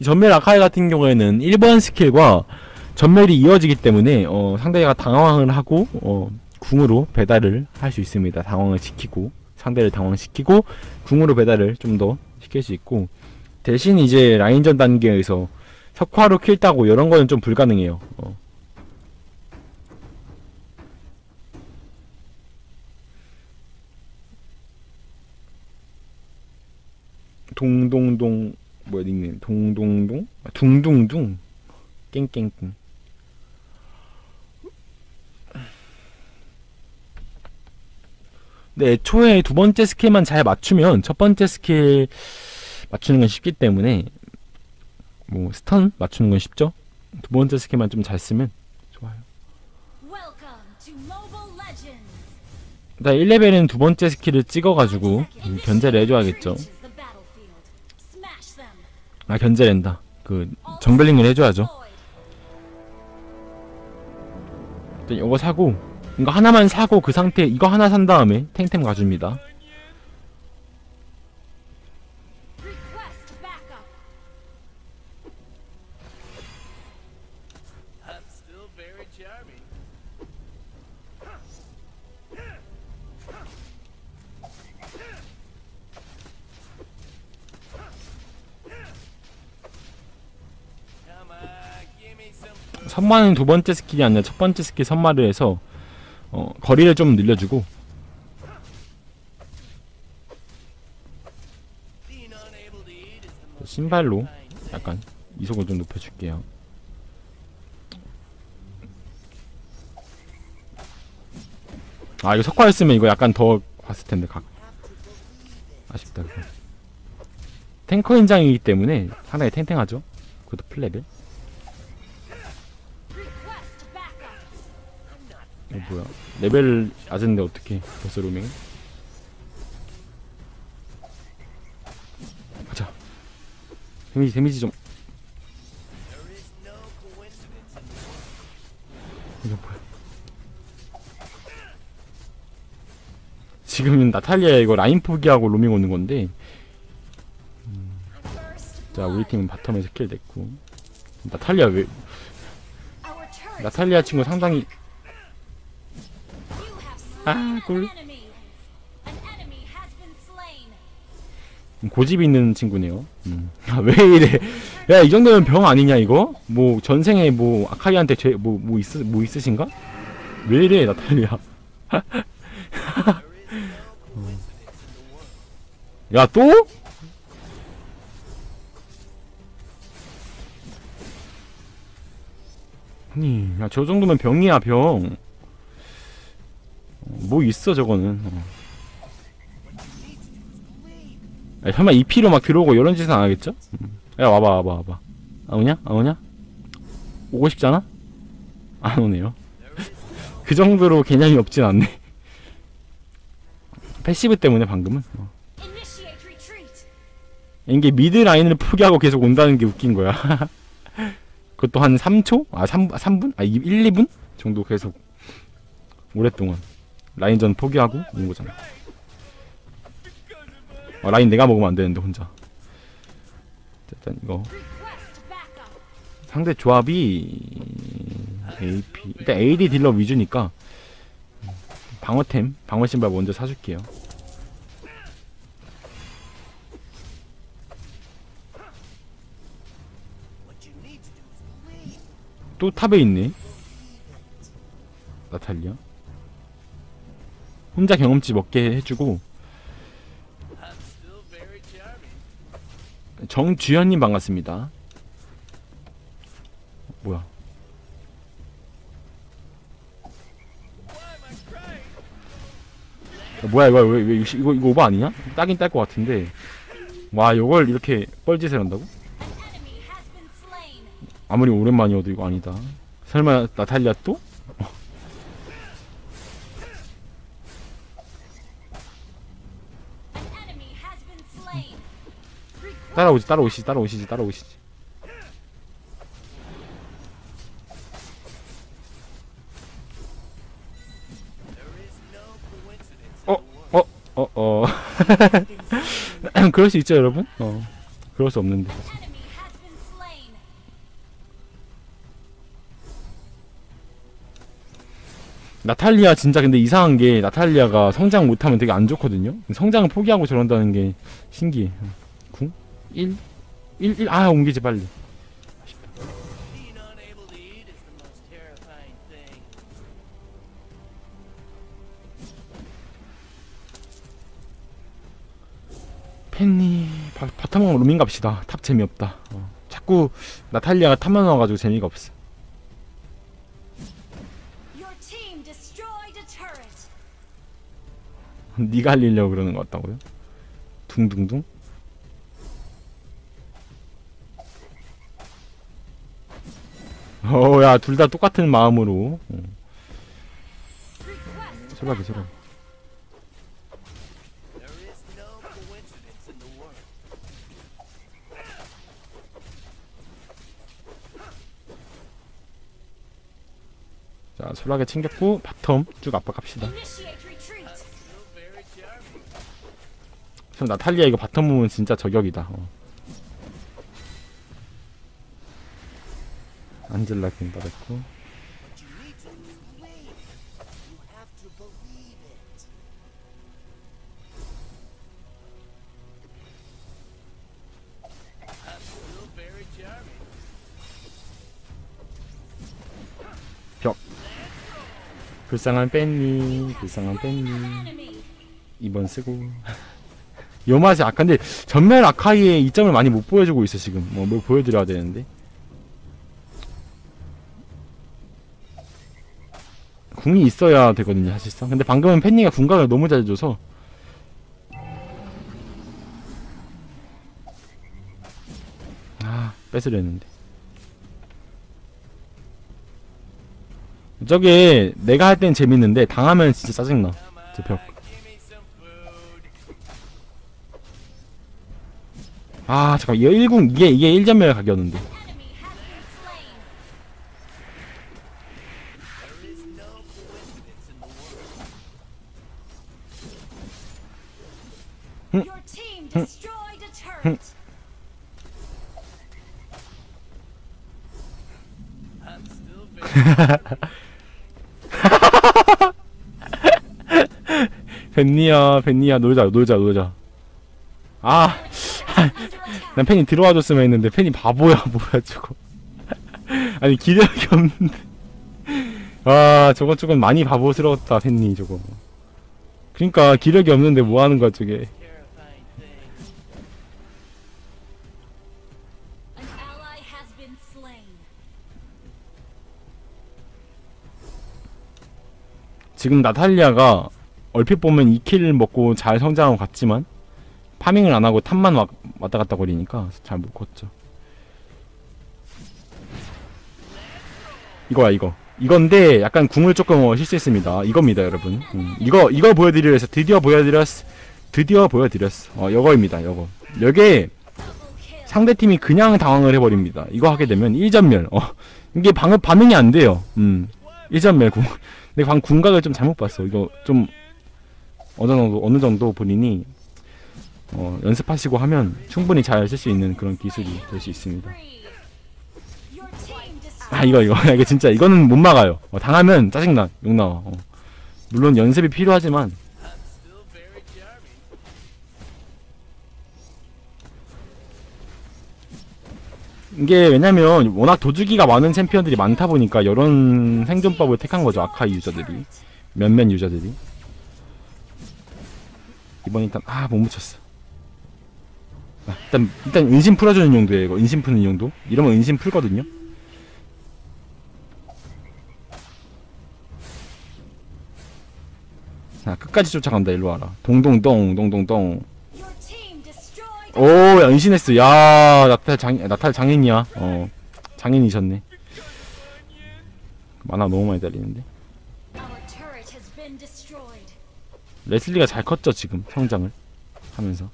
이 전멸 아카이 같은 경우에는 1번 스킬과 전멸이 이어지기 때문에 어, 상대가 당황을 하고 어, 궁으로 배달을 할 수 있습니다. 당황을 시키고 상대를 당황시키고 궁으로 배달을 좀 더 시킬 수 있고 대신 이제 라인전 단계에서 석화로 킬 따고 이런 거는 좀 불가능해요. 어. 동동동 뭐야 닉네임 동동동 아, 둥둥둥 깽깽깽 네, 애초에 두 번째 스킬만 잘 맞추면 첫 번째 스킬 맞추는 건 쉽기 때문에 뭐 스턴 맞추는 건 쉽죠? 두 번째 스킬만 좀 잘 쓰면 좋아요. 일단 1레벨은 두 번째 스킬을 찍어가지고 음, 견제를 해줘야겠죠. 아 견제된다. 그 정글링을 해줘야죠. 이거 사고 이거 하나만 사고 그 상태 이거 하나 산 다음에 탱탱 가줍니다. 선마는 두 번째 스킬이 아니라 첫 번째 스킬 선마를 해서 어, 거리를 좀 늘려주고 신발로. 약간 이속을 좀 높여줄게요. 아 이거 석화였으면 이거 약간 더 봤을 텐데 각 아쉽다. 그거. 탱커 인장이기 때문에 상당히 탱탱하죠. 그것도 플레벨. 뭐야? 레벨 낮은데 어떻게 벌써 로밍? 가자. 데미지 데미지 좀 이거 뭐야? 지금 나탈리아 이거 라인 포기하고 로밍 오는 건데 First 자 우리. 팀은 바텀에서 킬 됐고 나탈리아 왜. 나탈리아 친구 상당히 been slain. 고집 있는 친구네요. 음. 아, 왜 이래? 야 이 정도면 병 아니냐 이거? 뭐 전생에 뭐 아카이한테 죄뭐뭐 뭐 있으 뭐 있으신가? 왜 이래 나탈리아? 야 또? 아니 야 저 정도면 병이야 병. 어, 뭐 있어 저거는. 어. 야, 설마 2피로 막 들어오고 이런 짓은 안 하겠죠? 음. 야 와봐 와봐 와봐 안 오냐? 안 오냐? 오고 싶잖아? 안 오네요 그 정도로 개념이 없진 않네 패시브 때문에 방금은 어. 이게 미드 라인을 포기하고 계속 온다는 게 웃긴 거야 그것도 한 3초? 아 3, 3분? 아 1, 2분? 정도 계속 오랫동안 라인전 포기하고 온 거잖아 아, 라인 내가 먹으면 안 되는데 혼자 일단 이거. 상대 조합이 AP 일단 AD 딜러 위주니까 방어템 방어 신발 먼저 사줄게요. 또 탑에 있네. 나탈리아. 혼자 경험치 먹게 해주고. 정주현님 반갑습니다. 뭐야? 뭐야 이거 왜, 왜 이거 이거 오버 아니냐? 따긴 딸 것 같은데. 와 이걸 이렇게 뻘짓을 한다고? 아무리 오랜만이어도 이거 아니다. 설마 나탈리아 또? 따라오지 따라오시지 따라오시지 따라오시지 어? 어? 어? 어? 그럴 수 있죠 여러분? 어 그럴 수 없는데 나탈리아 진짜 근데 이상한 게 나탈리아가 성장 못하면 되게 안 좋거든요 성장을 포기하고 저런다는 게 신기해 궁? 1? 1? 1? 아 옮기지 빨리. 팬니 바, 바텀으로 로밍 갑시다. 탑 재미없다. 어. 자꾸 나탈리아가 탑만 와가지고 재미가 없어. 네가 알리려고 그러는 것 같다고요? 둥둥둥? 어야 둘 다 똑같은 마음으로 어, the world. 자 소라게 챙겼고 바텀 쭉 압박합시다. 저 나탈리아 이거 바텀 부분 진짜 저격이다 어. 안젤라 군 받았고 charming. 불쌍한 뺀니 불쌍한 뺀니. 2번 쓰고 요 맛이 아까 근데 전멸 아카이의 이점을 많이 못 보여주고 있어 지금 뭐 뭘 보여드려야 되는데 궁이 있어야 되거든요 사실상. 근데 방금은 팬니가 궁각을 너무 잘 줘서. 아 뺏으려 했는데. 저게 내가 할 땐 재밌는데 당하면 진짜 짜증나 저 벽. 아 잠깐 이거 1궁 이게 이게 1전멸 각이었는데 Your team destroyed a turret. I'm still very 벤니야 벤니야 놀자 놀자 놀자. 아. 난 팬이 들어와 줬으면 했는데 팬이 바보야 뭐야 저거. 아니 기력이 없는데. 아 저거 조금 많이 바보스러웠다 팬니 저거. 그니까 기력이 없는데 뭐 하는 거야 저게 지금 나탈리아가 얼핏 보면 2킬 먹고 잘 성장한 것 같지만 파밍을 안 하고 탑만 와, 왔다 갔다 거리니까 잘 못 컸죠. 이거야 이거. 이건데 약간 궁을 조금 어, 실수했습니다. 이겁니다 여러분. 음, 이거 이거 보여드리려 해서 드디어 보여드렸어. 드디어 보여드렸어. 어 이거입니다 이거. kill. 상대팀이 그냥 당황을 해버립니다. 이거 하게 되면 1전멸. 어, 이게 방, 반응이 안 돼요. 음, 1전멸 궁. 근데 방 궁각을 좀 잘못 봤어. 이거 좀 어느 정도 어느 정도 본인이 어, 연습하시고 하면 충분히 잘 쓸 수 있는 그런 기술이 될 수 있습니다. 아. 이거 이거 이게 진짜 이거는 못 막아요. 어, 당하면 짜증나 욕 나와. 어. 물론 연습이 필요하지만 이게 왜냐면 워낙 도주기가 많은 챔피언들이 많다 보니까 이런 생존법을 택한 거죠 아카이 유저들이. 몇몇 유저들이. 이번 일단 아 못 묻혔어. 아, 일단 일단 은신 풀어주는 용도예요 이거. 은신 푸는 용도? 이러면 은신 풀거든요? 자 끝까지 쫓아간다 일로 와라. 동동동 동동동. 오, 야, 은신했어. 야, 나탈 장, 나탈 장인이야. 어, 장인이셨네. 만화 너무 많이 달리는데. 레슬리가 잘 컸죠, 지금. 성장을 하면서.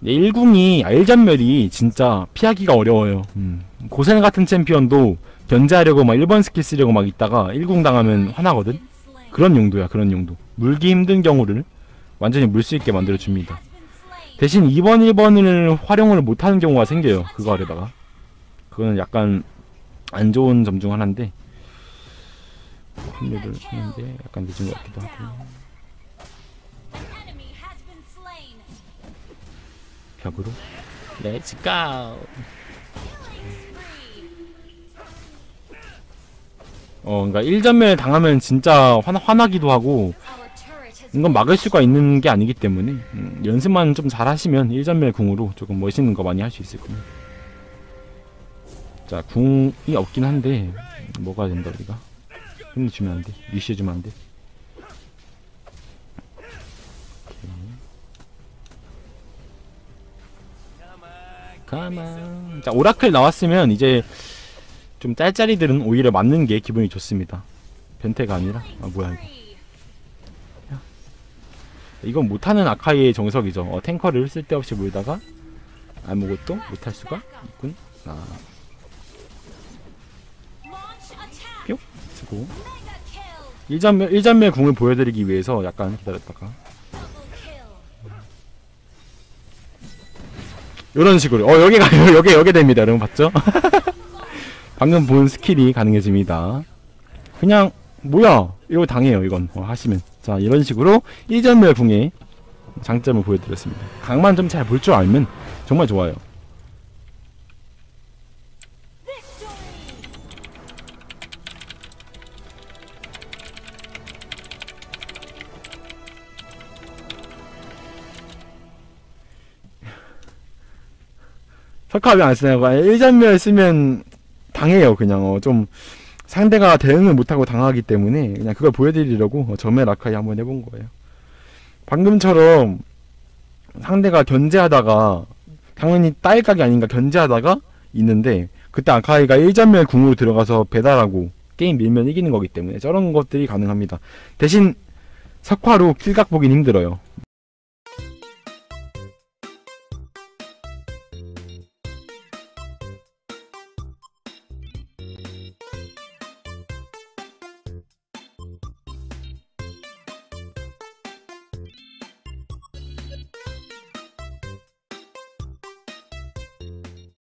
네, 1궁이 알전멸이 진짜 피하기가 어려워요. 음. 고생 같은 챔피언도 견제하려고 막 1번 스킬 쓰려고 막 있다가 1궁 당하면 화나거든? 그런 용도야, 그런 용도. 물기 힘든 경우를 완전히 물수 있게 만들어줍니다. 대신 2번, 1번을 활용을 못하는 경우가 생겨요. 그거 하려다가. 그거는 약간 안 좋은 점 중 하나인데. 합류를 했는데 약간 늦은 것 같기도 하고. 벽으로 렛츠 고. 어 그러니까 1전멸 당하면 진짜 화나, 화나기도 하고 이건 막을 수가 있는 게 아니기 때문에 음, 연습만 좀 잘하시면 1전멸 궁으로 조금 멋있는 거 많이 할 수 있을 겁니다. 자 궁이 없긴 한데 뭐가 된다 우리가? 힘내주면 안 돼. 리시해주면 안돼. Come on. 가만. 자 오라클 나왔으면 이제 좀 짤짤이들은 오히려 맞는 게 기분이 좋습니다. 변태가 아니라. 아 뭐야 이거. 이건 못하는 아카이의 정석이죠. 어, 탱커를 쓸데없이 몰다가 아무것도 못할 수가 있군. 아. 뿅 쓰고 Mega kill. 1전멸 1전멸 궁을 보여드리기 위해서 약간 기다렸다가. 이런 식으로 어 여기 가요 여기 여기 됩니다 여러분 봤죠? 방금 본 스킬이 가능해집니다. 그냥 뭐야 이거 당해요 이건 어, 하시면 자 이런 식으로 1전멸 궁의 장점을 보여드렸습니다. 강만 좀 잘 볼 줄 알면 정말 좋아요. 석화 왜안 쓰냐고 1전멸 쓰면 당해요 그냥 어, 좀 상대가 대응을 못하고 당하기 때문에 그냥 그걸 보여드리려고 어, 점멸 아카이 한번 해본 거예요. 방금처럼 상대가 견제하다가 당연히 따일각이 아닌가 견제하다가 있는데 그때 아카이가 1전멸 궁으로 들어가서 배달하고 게임 밀면 이기는 거기 때문에 저런 것들이 가능합니다. 대신 석화로 킬각 보긴 힘들어요